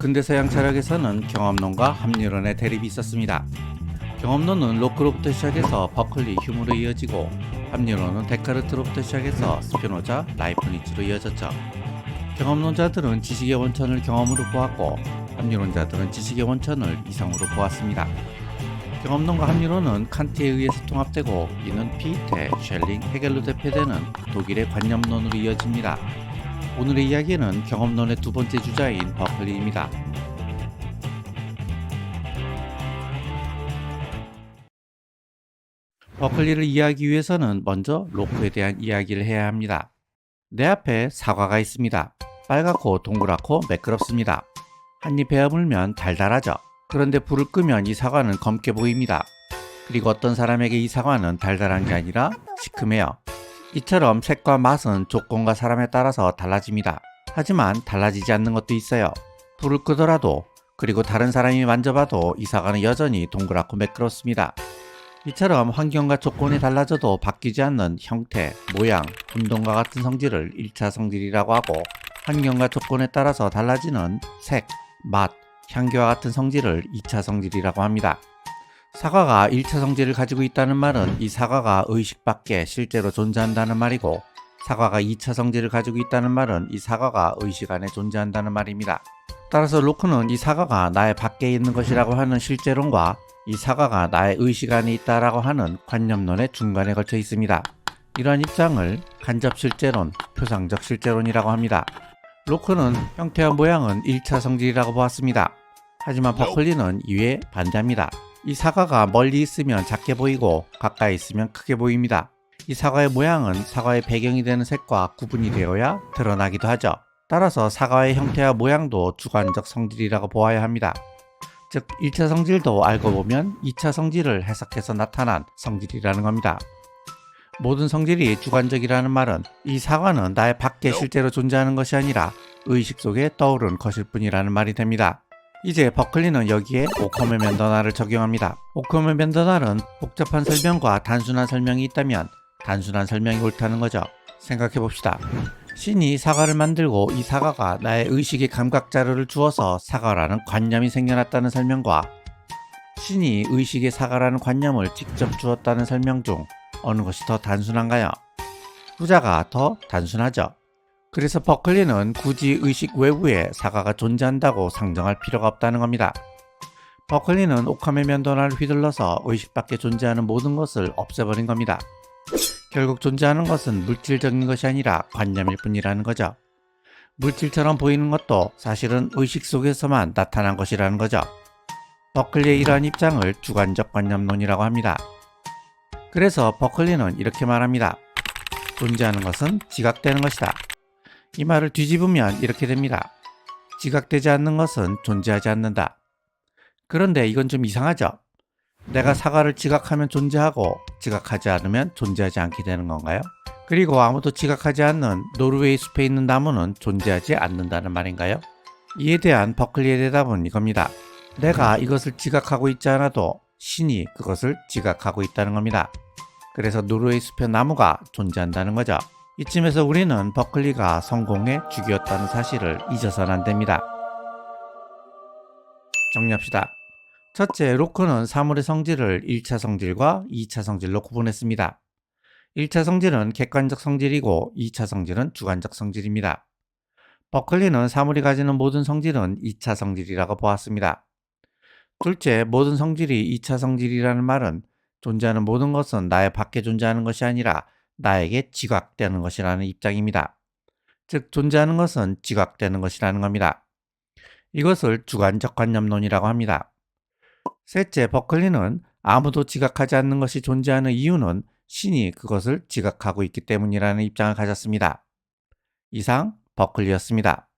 근대 서양 철학에서는 경험론과 합리론의 대립이 있었습니다. 경험론은 로크로부터 시작해서 버클리, 휴무로 이어지고 합리론은 데카르트로부터 시작해서 스피노자, 라이프니츠로 이어졌죠. 경험론자들은 지식의 원천을 경험으로 보았고 합리론자들은 지식의 원천을 이성으로 보았습니다. 경험론과 합리론은 칸트에 의해서 통합되고 이는 피테, 쉘링, 헤겔로 대표되는 독일의 관념론으로 이어집니다. 오늘의 이야기는 경험론의 두 번째 주자인 버클리입니다. 버클리를 이해하기 위해서는 먼저 로크에 대한 이야기를 해야 합니다. 내 앞에 사과가 있습니다. 빨갛고 동그랗고 매끄럽습니다. 한입 베어 물면 달달하죠. 그런데 불을 끄면 이 사과는 검게 보입니다. 그리고 어떤 사람에게 이 사과는 달달한 게 아니라 시큼해요. 이처럼 색과 맛은 조건과 사람에 따라서 달라집니다. 하지만 달라지지 않는 것도 있어요. 불을 끄더라도 그리고 다른 사람이 만져봐도 이 사과는 여전히 동그랗고 매끄럽습니다. 이처럼 환경과 조건이 달라져도 바뀌지 않는 형태, 모양, 운동과 같은 성질을 1차 성질이라고 하고 환경과 조건에 따라서 달라지는 색, 맛, 향기와 같은 성질을 2차 성질이라고 합니다. 사과가 1차 성질을 가지고 있다는 말은 이 사과가 의식 밖에 실제로 존재한다는 말이고 사과가 2차 성질을 가지고 있다는 말은 이 사과가 의식 안에 존재한다는 말입니다. 따라서 로크는 이 사과가 나의 밖에 있는 것이라고 하는 실제론과 이 사과가 나의 의식 안에 있다라고 하는 관념론의 중간에 걸쳐 있습니다. 이러한 입장을 간접 실제론, 표상적 실제론이라고 합니다. 로크는 형태와 모양은 1차 성질이라고 보았습니다. 하지만 버클리는 이에 반대합니다. 이 사과가 멀리 있으면 작게 보이고 가까이 있으면 크게 보입니다. 이 사과의 모양은 사과의 배경이 되는 색과 구분이 되어야 드러나기도 하죠. 따라서 사과의 형태와 모양도 주관적 성질이라고 보아야 합니다. 즉 1차 성질도 알고 보면 2차 성질을 해석해서 나타난 성질이라는 겁니다. 모든 성질이 주관적이라는 말은 이 사과는 나의 밖에 실제로 존재하는 것이 아니라 의식 속에 떠오른 것일 뿐이라는 말이 됩니다. 이제 버클리는 여기에 오컴의 맨더나를 적용합니다. 오컴의 맨더나는 복잡한 설명과 단순한 설명이 있다면 단순한 설명이 옳다는 거죠. 생각해 봅시다. 신이 사과를 만들고 이 사과가 나의 의식의 감각 자료를 주어서 사과라는 관념이 생겨났다는 설명과 신이 의식의 사과라는 관념을 직접 주었다는 설명 중 어느 것이 더 단순한가요? 후자가 더 단순하죠. 그래서 버클리는 굳이 의식 외부에 사과가 존재한다고 상정할 필요가 없다는 겁니다. 버클리는 오카메 면도나를 휘둘러서 의식 밖에 존재하는 모든 것을 없애버린 겁니다. 결국 존재하는 것은 물질적인 것이 아니라 관념일 뿐이라는 거죠. 물질처럼 보이는 것도 사실은 의식 속에서만 나타난 것이라는 거죠. 버클리의 이러한 입장을 주관적 관념론이라고 합니다. 그래서 버클리는 이렇게 말합니다. 존재하는 것은 지각되는 것이다. 이 말을 뒤집으면 이렇게 됩니다. 지각되지 않는 것은 존재하지 않는다. 그런데 이건 좀 이상하죠? 내가 사과를 지각하면 존재하고 지각하지 않으면 존재하지 않게 되는 건가요? 그리고 아무도 지각하지 않는 노르웨이 숲에 있는 나무는 존재하지 않는다는 말인가요? 이에 대한 버클리의 대답은 이겁니다. 내가 이것을 지각하고 있지 않아도 신이 그것을 지각하고 있다는 겁니다. 그래서 노르웨이 숲의 나무가 존재한다는 거죠. 이쯤에서 우리는 버클리가 성공의 주기였다는 사실을 잊어서는 안 됩니다. 정리합시다. 첫째, 로크는 사물의 성질을 1차 성질과 2차 성질로 구분했습니다. 1차 성질은 객관적 성질이고 2차 성질은 주관적 성질입니다. 버클리는 사물이 가지는 모든 성질은 2차 성질이라고 보았습니다. 둘째, 모든 성질이 2차 성질이라는 말은 존재하는 모든 것은 나의 밖에 존재하는 것이 아니라 나에게 지각되는 것이라는 입장입니다. 즉, 존재하는 것은 지각되는 것이라는 겁니다. 이것을 주관적 관념론이라고 합니다. 셋째, 버클리는 아무도 지각하지 않는 것이 존재하는 이유는 신이 그것을 지각하고 있기 때문이라는 입장을 가졌습니다. 이상 버클리였습니다.